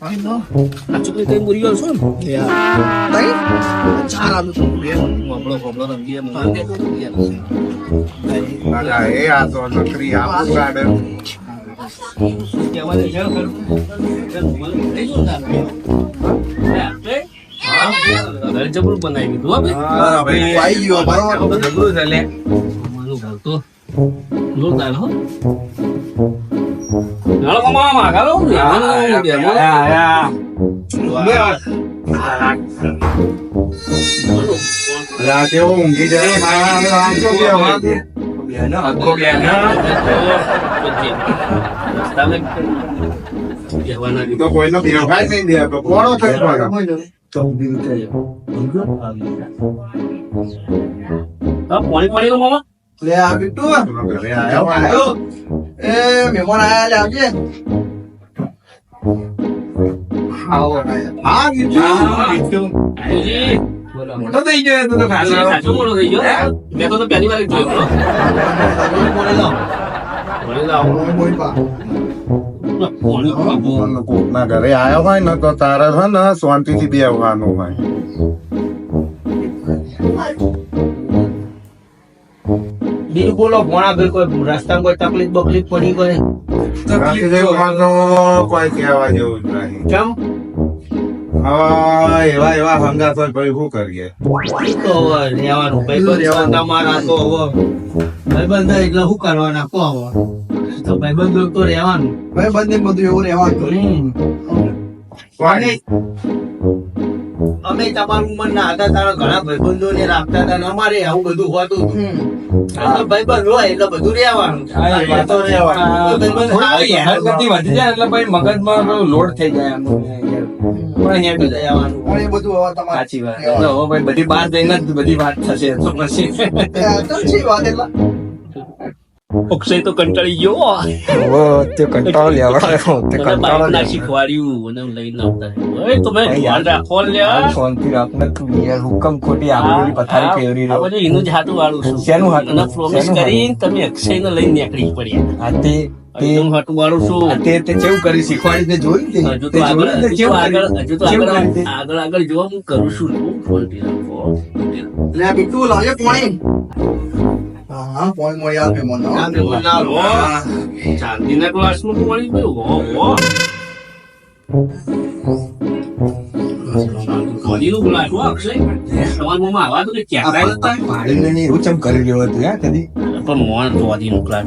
આલુ તો બે હોબળો હોબળો રંગીએ મને દાદા એ આ તો નકરી આપણું ગાર્ડન કહેવાય છે ખરું મને લઈ જો તારે ઘર જબરું બનાવી દીધું હો ભાઈ આઈ ગયો બરોબર જબરું છે લે અમારું ઘર તો જોરદાર હો હાલો મામા મામા હાલો મહેમાન બે રાતે ઊંઘી જાય મારા આમ તો બે વાગે આખો બે તો કોઈનો વ્યવહાર નહીં દે તો કોણો થઈ પાણી પાણી નો મામા લે આ બિટ્ટુ ઘરે આયા હોય. એ મહેમાન આયા લે આવજે હા કીધું જી મોટો થઈ ગયો તું તો ખાસો સાચું બોલો થઈ ગયો મેં તો પહેલી વાર જ જોયો બોલે લો બોલી લાવો બોલ પા પાણી કોકના ઘરે આયા હોય ને તો તારે છે ને શાંતિથી બેહવાનું હોય બીજું બોલો ભોણા ભાઈ કોઈ રસ્તામાં કોઈ તકલીફ બકલીફ પડી કોઈ કોઈ કહેવા જેવું જ નહીં. કેમ? એવા શું કરીએ? તો રહેવાનું. ભાઈબંધ તમારા તો ભાઈબંધ એટલે શું કરવાના કો હવે? તો ભાઈબંધો તો રહેવાનું. ભાઈ બંને બધું એવું રહેવાનું? અમે તમારું મન ના હતા તારા ઘણા ભાઈબંધો ને રાખતા હતા ને અમારે આવું બધું હોતું હતું. ભાઈબંધ હોય એટલે બધું રહેવાનું વધી જાય એટલે ભાઈ મગજમાં લોડ થઈ જાય બધી વાત. થશે તો પછી. અક્ષય તો કંટાળી ગયો તે કંટાળો લેવડાયો તે કંટાળો બાઈક ના. શીખવાડ્યું અને લઈને આવતા હવે તમે ધ્યાન રાખો લે શાંતિ રાખને તું યાર હુકમ ખોટી આગળ પથારી ફેરવી રહ્યો બધું એનું જ હાથું વાળું છું. શેનું હાથું? અને પ્રોમિસ કરીને તમે અક્ષયને લઈને નીકળી પડ્યા આ તે એકદમ વાળું છું તે તે કેવું કરી શીખવાડી હજુ તો આગળ હજુ આગળ હજુ તો આગળ આગળ આગળ જોવા હું કરું છું લે પાણી હા હા પાણી મળી આવે મહેમાન આ મહેમાન ના લો. ચાંદીના ગ્લાસમાં પાણી પીવું હો હો.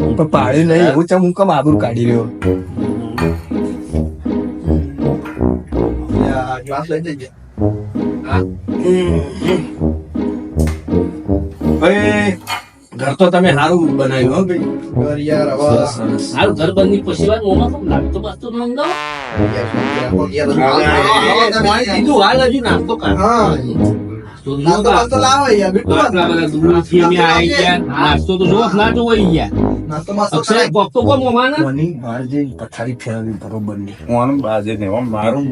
હો પાડ્યું નહીં એવું ચમ હે હું કમ આબરું કાઢી રહ્યો? ગ્લાસ લઈ જજે. ભાઈ ઘર તો તમે સારું બનાવ્યું હો ભાઈ. ઘર યાર હવે સારું ઘર બંધ પછી વાત મોમાં તો લાગતો બાગતો મંગાવો? દીધું હાલ હજુ નાસ્તો કર. નાસ્તો તો જોવા ના? જોવાઈ ગયા તો પથારી ફેરવી બરોબર નહીં. બાજે ને મારું.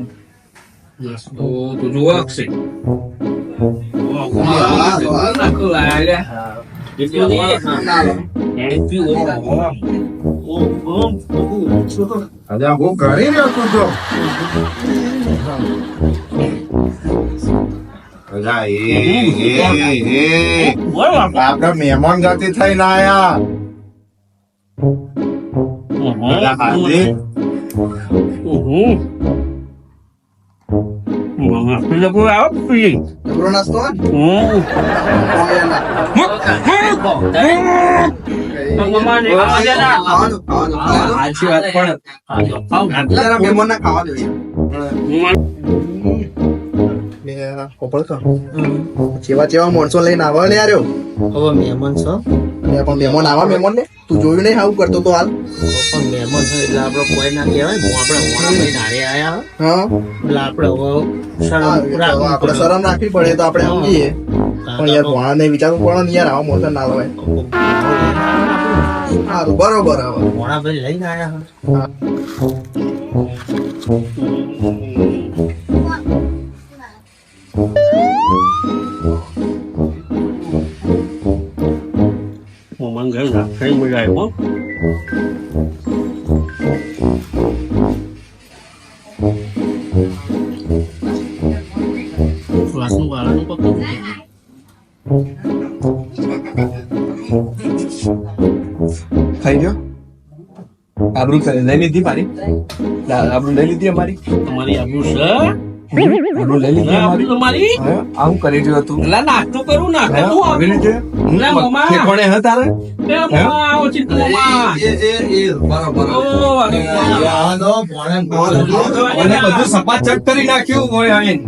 નાસ્તો તો જોવા અક્ષય. આજે હું કરી તો એ, એ, એ. આપડા મહેમાન ગતિ થઈને આયા હાજી. જબરો નાસ્તો હોય ને? પાણી ના. ખાવાનું, ખાવાનું, ખાવાનું. સાચી વાત પણ ખાવા. જેવા જેવા માણસો લઈને આવા ને યાર હવે મહેમાન છો પણ મહેમાન આવા મહેમાન ને તું જોયું નહીં આવું કરતો તો હાલ પણ મહેમાન છે એટલે આપણે કોઈ ના કહેવાય હું આપણે મોણા ભાઈ નારે આયા હા એટલે આપણે હવે શરમ રાખવી પડે તો આપણે સમજીએ પણ યાર ભણા ને વિચારવું પડે ને યાર આવા મોટા ના હોય સારું બરોબર હવે મોણા ભાઈ લઈને આયા હા. મોમાં ઘર રાખે મજા આવ્યો થઈ ગયો? આબરૂ લઈ લીધી મારી? આબરૂ લઈ લીધી મારી તમારી આબરૂ સર આબરૂ લઈ લીધી આબરૂ તમારી આવું કરી રહ્યો તું. એટલે નાસ્તો કરું નાસ્તો હું? આવી રીતે? લે, મમ્મા. ઠેકોણે હે તારે? એ મમ્મા, આવો ચિત્ત મમ્મા. ઓ, અરે મને બધું સપાચક કરી નાખ્યું હોય આઈને.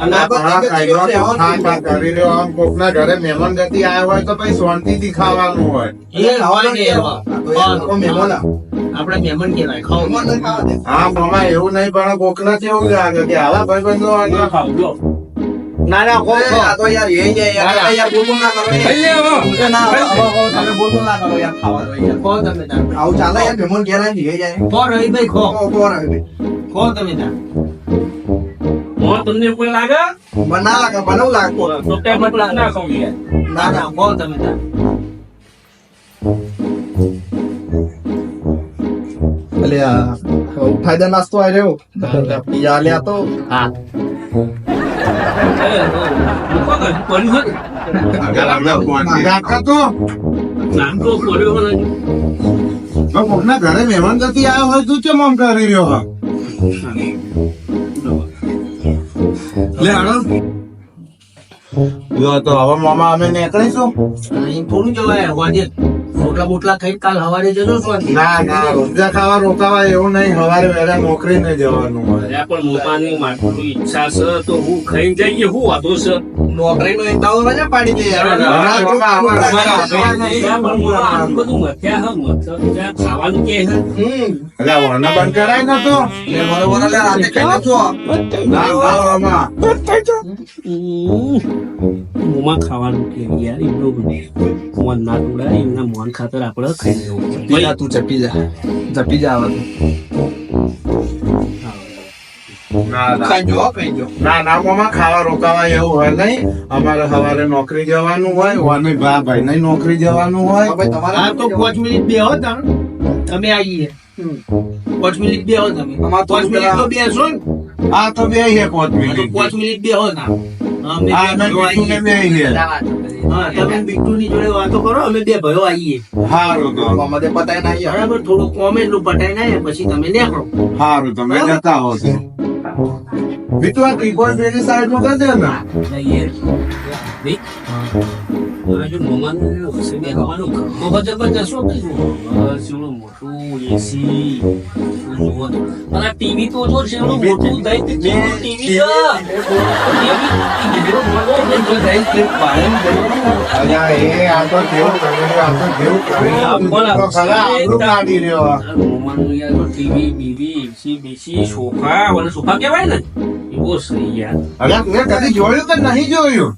અને કરી રહ્યો. આમ કોકના ઘરે મહેમાન ગતિ આવ્યા હોય તો પછી શાંતિથી ખાવાનું હોય. એ હોય ને એવા. મહેમાન આપણે મહેમાન કહેવાય. ખાવ હા મામા એવું નહીં પણ કોકના કેવું લાગે કે આવા ભાઈબંધો હોય ખાવ જો. ના ના. તો યાર એ યાર. યાર ના કરો ના તમે ના કરો યાર. ખાવા દો યાર. ખો તમે આવું ચાલે યાર મહેમાન ઘેર આવીને જઈ જાય. ખો રવિભાઈ ભાઈ ખો, ખો રાખ દે. ખો તમે મોં તમને કોઈ લાગે? મને લાગે બનાવ લાગે. તો ટેબલ ના ખાવ યાર. ના ના. ખો તમે તાર એટલે આ ફાયદા નાસ્તો આવી રહ્યો. પિયા લ્યા તો. હા. આગળ આગળ ઘરે મહેમાન નથી આવ્યા હોય તું કેમ આમ કરી રહ્યો હા લે આણંદ તો હવે મામા અમે નીકળીશું. અહીં થોડું જવાય હોજે. રોટલા બોટલા ખાઈ કાલ હવારે જજો સ્વાતિ ના? ના રોજા ખાવા રોકાવા એવું નહીં. સવારે વહેલા નોકરી ને જવાનું હોય. પણ મોપાની મારી ઈચ્છા છે તો હું ખાઈ જઈએ. હું વાંધો છે? નોકરી નો દાવો રજા પાડી દે આવા- બધું ખાવાનું કે હે હમ એટલે વરના બંધ કરાય ને તો લે બરોબર લે રાતે ખાઈ છો ના ના મોમાં ખાવાનું કે યાર એમનું મોન ના તોડાય એમના મોન ખાતર આપણે ખાઈ લેવું તું જપી જા જપી જા હવે ના ના. મામા ખાવા રોકાવા એવું હોય નહીં. અમારે સવારે નોકરી જવાનું હોય વાની ભા ભાઈ નહીં નોકરી જવાનું હોય. તમારે તો પાંચ મિનિટ બે હો તમે આવીએ. પાંચ મિનિટ બે હો તમે. અમારે પાંચ થોડું મિનિટ તો બેસો ને. હા તો બે હે પાંચ મિનિટ. પાંચ મિનિટ બે હો ના અમે હા બે અમે ભાઈઓ બીજું ને આવીએ. બે હે હા તમે આવીએ. સારું તો. અમારે પતાય ના યાર બરાબર થોડું કોમ એટલું પટાઈ પછી તમે નીકળો સારું તમે જતા હો તો બીજું આ ત્રિકોણ પેલી સાઈડનું કરી દે ને જઈએ ભાઈ હવે જો મોમાનું હશે બેસવાનું ઘરમાં હોય જબરજસ્ત હો ભાઈ. બસ એવડું મોટું એસી જુઓ તો. અને ટીવી તો જો છે એવડું મોટું દઈ દીધું ટીવી છે. અલ્યા એ આ તો કેવું કરી રહ્યો આ તો કેવું કરી રહ્યો બીજું તો ખરા આબરૂ કાઢી રહ્યો આ. મોમાનું યાર તો ટીવી બીવી એસી બેસી સોફા અને સોફા કહેવાય ને એવો સહી યાર અરે મેં કદી જોયું કે નહીં જોયું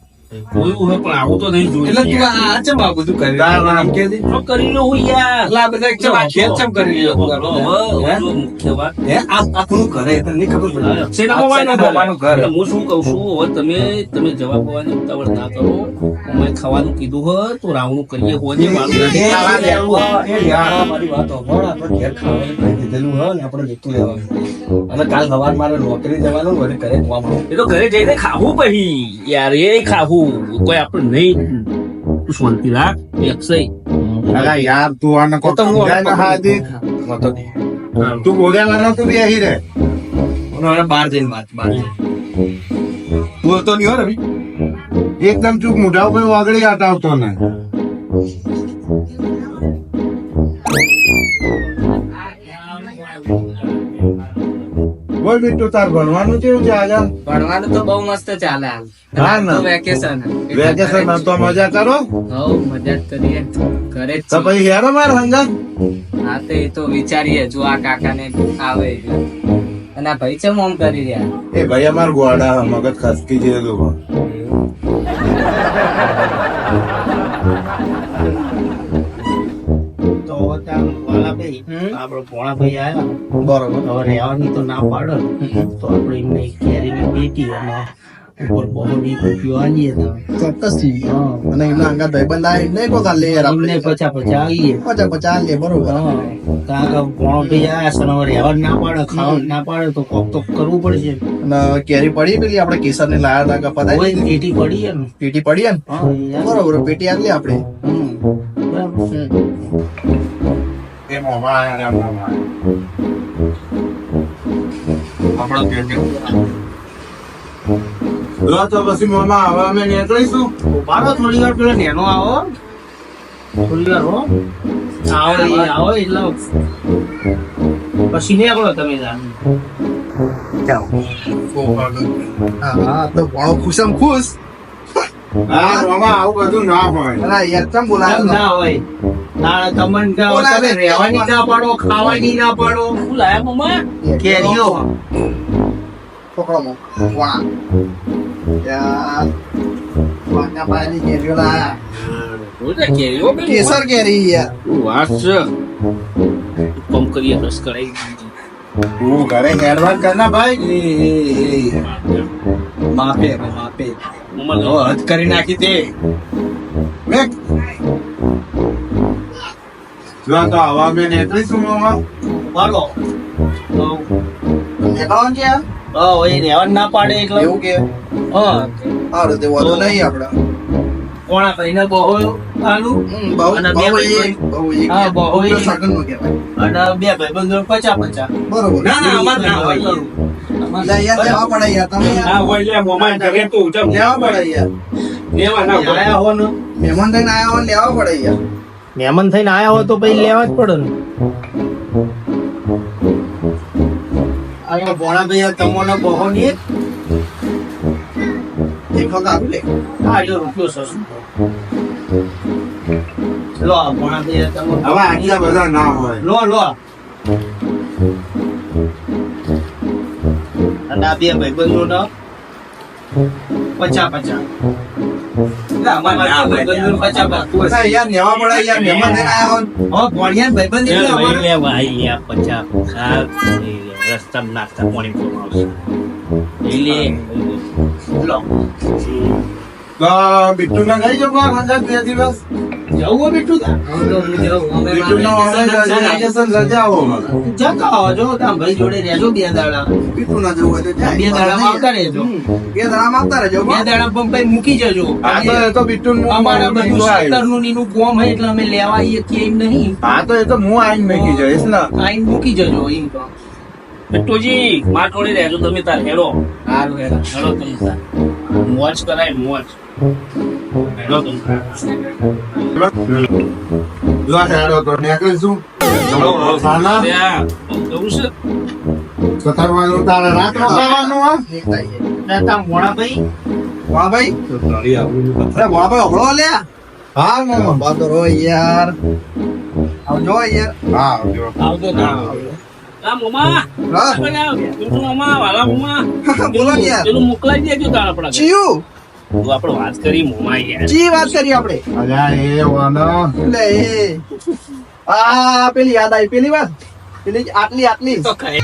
જોયું હોય પણ આવું તો નહીં જોયું એટલે તું આ ચમ આ બધું કરી ના, ના. કે દે. શું કરી લો હું યાર એટલે બધા ચમ આ ખેત ચમ કરી રહ્યો તું આ બધા? હવે હે? જો મુખ્ય વાત હે? આ આખું ઘરે તને નહીં ખબર પડે અક્ષયના મોબાઈલનું ઘર. મોબાઈલનું ઘર. હું શું કહું છું હવે તમે તમે જવાબ હોવાની ઉતાવળ ના કરો અમે ખાવાનું કીધું હોય તો રાવણું કરીએ હોજે વાળું એ ખાવા દેવું. એ યાર, મારી વાત સાંભળ. આપણે ઘેર ખાવાનું કહી દીધેલું હોય ને આપણે લેતું લેવાનું અને કાલ સવાર મારે નોકરી જવાનું વળી ઘરે ખવાનું એ તો ઘરે જઈને ખાવું પછી યાર એ ખાવું કોઈ આપણે નહીં તું શાંતિ રાખ અક્ષય અલ્યા યાર તું આને કો તો હું? વાંધો નહીં. તું બોલ્યા તું બેહી રે ઓનો બહાર જઈને વાત બહાર જઈને. બોલતો નહીં હો રવિ એકદમ ચૂપ મોઢા ઉપર વાગડી આટાવતો ને બોલ બીટુ તાર ભણવાનું કેવું છે આજે ભણવાનું તો બહુ મસ્ત ચાલે હાલ. હા ને? વેકેશન વેકેશન તો મજા કરો? હવ મજા જ કરીએ. ઘરે તો. પછી હેરો માર હંગા? હા તો એ તો વિચારીએ જો આ કાકા ને આવે. અને આ ભાઈ ચમ ઓમ કરી રહ્યા? એ ભાઈ અમાર ગોડા મગજ ખસકી છે આપણો ભોણાભાઈ આવ્યા બરોબર. હવે રહેવાની તો ના પાડે તો આપણે એમને કેરીની પેટી અને ઉપર ચોક્કસ અને એમના અંગાત ભાઈબંધ આવે નહીં એમને આપણે. પચા પચા આવીએ પચાસ પચાસ લે બરોબર. કારણ કે પોણો થઈ જાય સનવર રહેવા ના પાડે ખાવા ના પાડે તો કોક તો કરવું પડશે. અને કેરી પડી પેલી આપણે કેસર ને લાયા હતા કે કોઈ પેટી પડી ને. પેટી પડી ને? બરોબર પેટી આટલી આપણે હમ. બરાબર. એ મોમાં આયા ને માં. આપણો લો તો પછી મામા હવે અમે નીકળીશું રહો થોડી વાર પેલો નેનો આવો થોડી વાર હો આવો આવો એટલે પછી આપણો તમે હા તો ખુશમ ખુશ હા મોમાં આવું બધું ના હોય. યાર કેમ બોલાયો ના હોય. ના તમને તમે રહેવાની ના પાડો ખાવાની ના પાડો. શું લાયા મમ્મા કેરીઓ પકડો મો વાહ યાર વાંકા પાયાની કેરીઓ લાયા. કેસર કેરી યાર વાત પંપ કરીએ રસ કરાઈ હું ઘરે હેડવાન કરના ભાઈ? માપે માપે. હદ કરી નાખી તે. મેં જો તો હવે અમે નીકળીશું મોમાં પાડો નીકળવાનું છે યાર? હા એ રહેવાનું ના પાડે એટલે. એવું કે? હા. સારું તે વાંધો નહીં આપણે કોણા બહુ આલુ? બહુ અને બે ભાઈ બહુ એક હા, બહુ કહેવાય. અને બે ભાઈબંધો પચા પચા બરોબર. ના ના અમાર ના હોય. લે યાર લેવા પડે યાર તમે હા હોય લે મોમાન ઘરે તું જમ લેવા પડે યાર લેવા ના પડે. આયા હો ને. મહેમાન થઈને આયા હો લેવા પડે યાર મહેમાન થઈને આયા હોય તો પછી લેવા જ પડે ને અહીંયા ભોણા ભાઈ તમોને બહો ની એક વખત આપી લે આ જો રૂપિયો સસું લો આ ભોણા ભાઈ તમો હવે આટલા બધા ના હોય લો લો અને આ બે ભાઈબંધો ને પચા પચા રસ્તા નાસ્તા પાણી પીવાનું આવશે લે લો તો? બિટ્ટુ ના ગઈ જો બે દિવસ જવું હો બિટ્ટુ નો વેકેશન રજા જતા જો તાર ભાઈ જોડે રહેજો બે દાડા. પીતું ના જવું તો બે દાડામાં આવતા રહેજો. બે દાડામાં આવતા રહેજો બે દાડા પણ મૂકી જજો. હા તો એ તો બિટ્ટુ અમારા બધું સત્તરનું ને એનું કોમ હોય એટલે અમે લેવા આવીએ કે એમ નહીં. હા તો એ તો હું આઈને મૂકી જઈશ ને. આઈને મૂકી જજો એમ તો. બિટ્ટુજી માટોડી રહેજો તમે તાર હેડો હારું હેડા હેડો તમે તાર. મોજ કરાય મોજ. હેડો તમે જો હેડો તો નીકળીશું સાના ત્યાં જવું છે કથરવાનું તારે રાત રોકાવાનું હા એક થાય છે. તાર મોડા ભાઈ અરે વાહ ભાઈ હભળો લ્યા હા ને વાહ રો યાર આવજો યાર હા આવજો આવજો મોમા બોલો ને યાર પેલું મોકલાઈ દેજો તાર આપણા ઘરે. ચિયું તું આપણે વાત કરી મોમાં યાર. ચી વાત કરી આપણે. અલ્યા એ વાનો લે આ પેલી યાદ આવી પેલી વાત? પેલી આટલી આટલી. તો ખાય